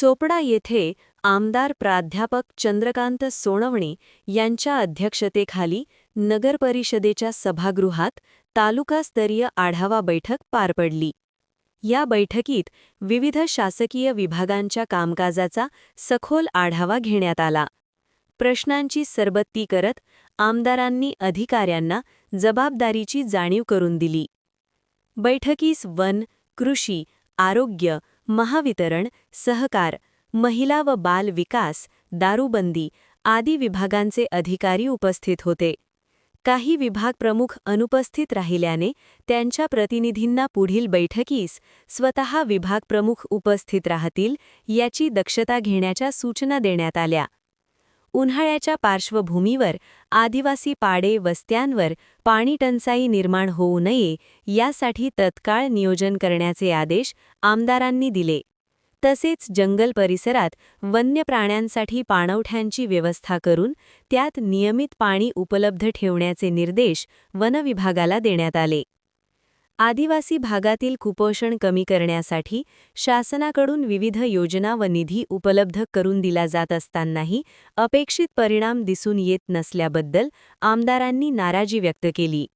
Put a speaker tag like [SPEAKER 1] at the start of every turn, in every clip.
[SPEAKER 1] चोपडा येथे आमदार प्राध्यापक चंद्रकांत सोनवणे यांच्या अध्यक्षतेखाली नगरपरिषदेच्या सभागृहात तालुकास्तरीय आढावा बैठक पार पडली. या बैठकीत विविध शासकीय विभागांच्या कामकाजाचा सखोल आढावा घेण्यात आला. प्रश्नांची सरबत्ती करत आमदारांनी अधिकाऱ्यांना जबाबदारीची जाणीव करून दिली. बैठकीस वन कृषी आरोग्य महावितरण सहकार महिला व बाल विकास दारूबंदी आदी विभागांचे अधिकारी उपस्थित होते. काही विभाग प्रमुख अनुपस्थित राहिल्याने त्यांच्या प्रतिनिधींना पुढील बैठकीस स्वतः विभाग प्रमुख उपस्थित राहतील याची दक्षता घेण्याच्या सूचना देण्यात आल्या. उन्हाळ्याच्या पार्श्वभूमीवर आदिवासी पाडे वस्त्यांवर पाणीटंचाई निर्माण होऊ नये यासाठी तत्काळ नियोजन करण्याचे आदेश आमदारांनी दिले. तसेच जंगल परिसरात वन्य प्राण्यांसाठी पाणवठ्यांची व्यवस्था करून त्यात नियमित पाणी उपलब्ध ठेवण्याचे निर्देश वनविभागाला देण्यात आले. आदिवासी भागातील कुपोषण कमी करण्यासाठी शासनाकडून विविध योजना व निधी उपलब्ध करून दिला जात असतानाही अपेक्षित परिणाम दिसून येत नसल्याबद्दल आमदारांनी नाराजी व्यक्त केली.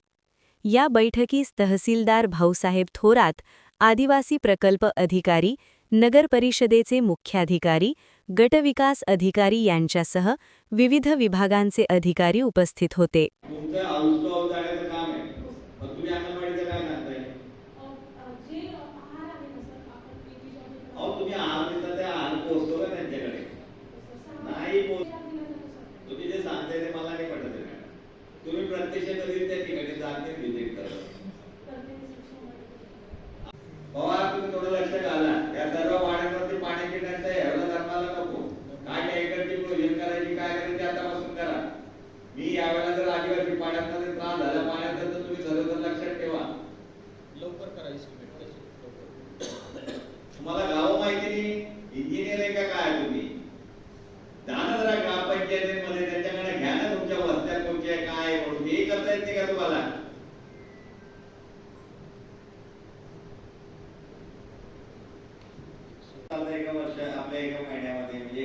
[SPEAKER 1] या बैठकीस तहसीलदार भाऊसाहेब थोरात आदिवासी प्रकल्प अधिकारी नगरपरिषदेचे मुख्याधिकारी गटविकास अधिकारी यांच्यासह विविध विभागांचे अधिकारी उपस्थित होते.
[SPEAKER 2] मॅडम तुम्ही त्या ठिकाणी जाते थोडं लक्ष घाला. या सर्व वाड्यांवरती पाण्याची टंचाई एवढं धर्माला नको. काय इकडची प्रोजेक्ट करायची काय करायची आतापासून करा. मी यावेळेला जर आदिवासी जर त्रास झाला पाण्याचा तर तुम्ही लक्षात ठेवा.
[SPEAKER 3] लवकर करा estimate तशी, लवकर.
[SPEAKER 2] तुम्हाला गाव माहिती नाही इंजिनियर आहे का काय तुम्ही? जा ना जरा ग्रामपंचायतीमध्ये करता येते का तुम्हाला? एका वर्ष आपल्या एका महिन्यामध्ये? म्हणजे